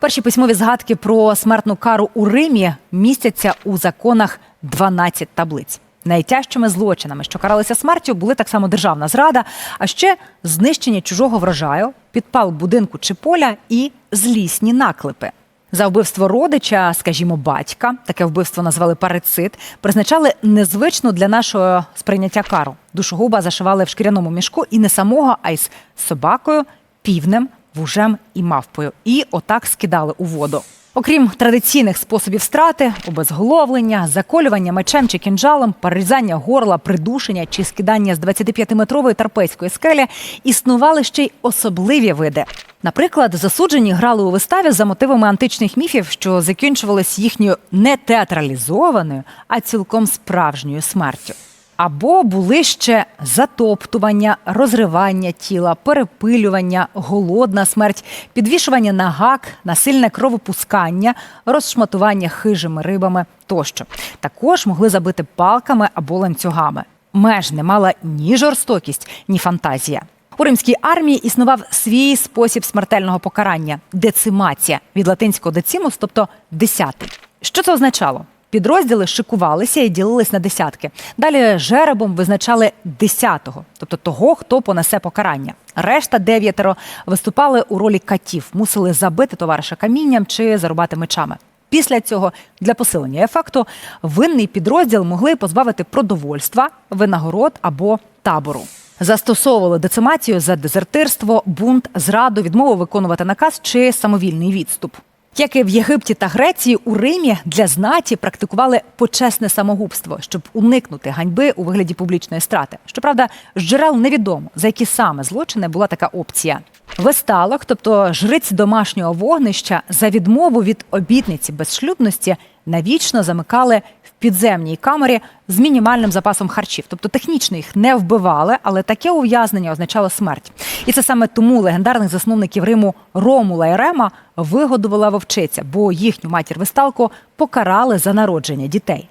Перші письмові згадки про смертну кару у Римі містяться у законах 12 таблиць. Найтяжчими злочинами, що каралися смертю, були так само державна зрада, а ще знищення чужого врожаю, підпал будинку чи поля і злісні наклепи. За вбивство родича, скажімо, батька, таке вбивство назвали парицид, призначали незвичну для нашого сприйняття кару. Душогуба зашивали в шкіряному мішку і не самого, а й з собакою, півнем, вужем і мавпою. І отак скидали у воду. Окрім традиційних способів страти, обезголовлення, заколювання мечем чи кінжалом, перерізання горла, придушення чи скидання з 25-метрової тарпейської скелі, існували ще й особливі види. Наприклад, засуджені грали у виставі за мотивами античних міфів, що закінчувались їхньою не театралізованою, а цілком справжньою смертю. Або були ще затоптування, розривання тіла, перепилювання, голодна смерть, підвішування на гак, насильне кровопускання, розшматування хижими рибами тощо. Також могли забити палками або ланцюгами. Меж не мала ні жорстокість, ні фантазія. У римській армії існував свій спосіб смертельного покарання децимація від латинського децимус, тобто десятий. Що це означало? Підрозділи шикувалися і ділились на десятки. Далі жеребом визначали десятого, тобто того, хто понесе покарання. Решта дев'ятеро виступали у ролі катів, мусили забити товариша камінням чи зарубати мечами. Після цього для посилення ефекту винний підрозділ могли позбавити продовольства, винагород або табору. Застосовували децимацію за дезертирство, бунт, зраду, відмову виконувати наказ чи самовільний відступ. Як і в Єгипті та Греції, у Римі для знаті практикували почесне самогубство, щоб уникнути ганьби у вигляді публічної страти. Щоправда, з джерел невідомо за які саме злочини була така опція. Весталок, тобто жриць домашнього вогнища, за відмову від обітниці безшлюбності навічно замикали в підземній камері з мінімальним запасом харчів. Тобто технічно їх не вбивали, але таке ув'язнення означало смерть. І це саме тому легендарних засновників Риму Ромула і Рема вигодувала вовчиця, бо їхню матір висталку покарали за народження дітей.